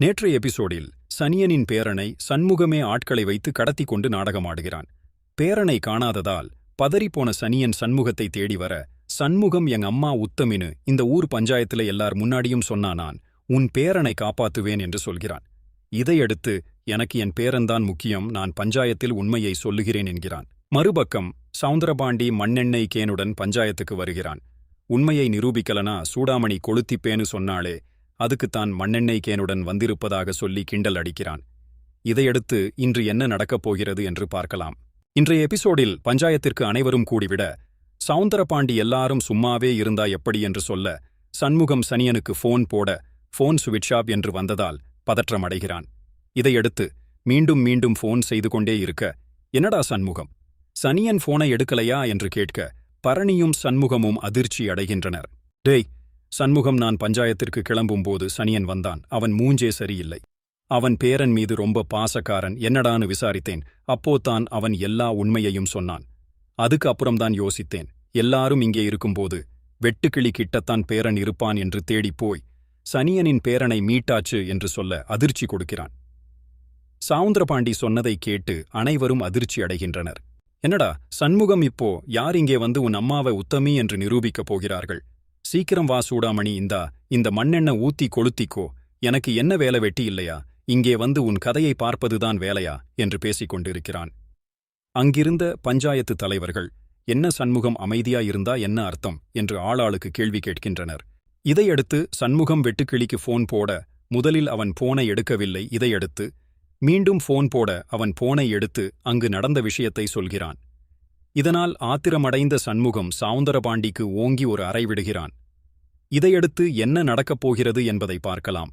நேற்றைய எபிசோடில் சனியனின் பேரனை சண்முகமே ஆட்களை வைத்து கடத்தி கொண்டு நாடகமாடுகிறான். பேரனை காணாததால் பதறிப்போன சனியன் சண்முகத்தை தேடி வர சண்முகம் எங் அம்மா உத்தமினு இந்த ஊர் பஞ்சாயத்துல எல்லார் முன்னாடியும் சொன்னானான் உன் பேரனை காப்பாத்துவேன் என்று சொல்கிறான். இதையடுத்து எனக்கு என் பேரன்தான் முக்கியம் நான் பஞ்சாயத்தில் உண்மையை சொல்லுகிறேன் என்கிறான். மறுபக்கம் சவுந்தரபாண்டி மண்ணெண்ணெய் கேனுடன் பஞ்சாயத்துக்கு வருகிறான். உண்மையை நிரூபிக்கலனா சூடாமணி கொளுத்திப்பேன்னு சொன்னாளே அதுக்குத்தான் மண்ணெண்ணெய் கேனுடன் வந்திருப்பதாக சொல்லி கிண்டல் அடிக்கிறான். இதையடுத்து இன்று என்ன நடக்கப் போகிறது என்று பார்க்கலாம். இன்றைய எபிசோடில் பஞ்சாயத்திற்கு அனைவரும் கூடிவிட சவுந்தரபாண்டி எல்லாரும் சும்மாவே இருந்தா எப்படி என்று சொல்ல சண்முகம் சனியனுக்கு ஃபோன் போட ஃபோன் சுவிட்ச் ஆப் என்று வந்ததால் பதற்றம் அடைகிறான் இதையடுத்து மீண்டும் மீண்டும் ஃபோன் செய்து கொண்டே இருக்க என்னடா சண்முகம்? சனியன் ஃபோனை எடுக்கலையா? என்று கேட்க பரணியும் சண்முகமும் அதிர்ச்சி அடைகின்றனர். டேய் சண்முகம் நான் பஞ்சாயத்திற்கு கிளம்பும்போது சனியன் வந்தான். அவன் மூஞ்சே சரியில்லை. அவன் பேரன் மீது ரொம்ப பாசக்காரன். என்னடான்னு விசாரித்தேன். அப்போதான் அவன் எல்லா உண்மையையும் சொன்னான். அதுக்கு அப்புறம்தான் யோசித்தேன். எல்லாரும் இங்கே இருக்கும்போது வெட்டுக்கிளி கிட்டத்தான் பேரன் இருப்பான் என்று தேடிப்போய் சனியனின் பேரனை மீட்டாச்சு என்று சொல்ல அதிர்ச்சி கொடுக்கிறான். சாவுந்திரபாண்டி சொன்னதை கேட்டு அனைவரும் அதிர்ச்சி அடைகின்றனர். என்னடா சண்முகம் இப்போ யார் இங்கே வந்து உன் அம்மாவை உத்தமி என்று நிரூபிக்கப் போகிறார்கள்? சீக்கிரம் வா சூடாமணி இந்தா இந்த மண்ணெண்ண ஊத்தி கொளுத்திக்கோ. எனக்கு என்ன வேலை வெட்டி இல்லையா? இங்கே வந்து உன் கதையை பார்ப்பதுதான் வேலையா? என்று பேசிக் கொண்டிருக்கிறான். அங்கிருந்த பஞ்சாயத்து தலைவர்கள் என்ன சண்முகம் அமைதியாயிருந்தா என்ன அர்த்தம்? என்று ஆளாளுக்கு கேள்வி கேட்கின்றனர். இதையடுத்து சண்முகம் வெட்டுக்கிளிக்கு ஃபோன் போட முதலில் அவன் போனை எடுக்கவில்லை இதையடுத்து மீண்டும் ஃபோன் போட அவன் போனை எடுத்து அங்கு நடந்த விஷயத்தை சொல்கிறான். இதனால் ஆத்திரமடைந்த சண்முகம் சவுந்தரபாண்டிக்கு ஓங்கி ஒரு அறை விடுகிறான். இதையடுத்து என்ன நடக்கப் போகிறது என்பதை பார்க்கலாம்.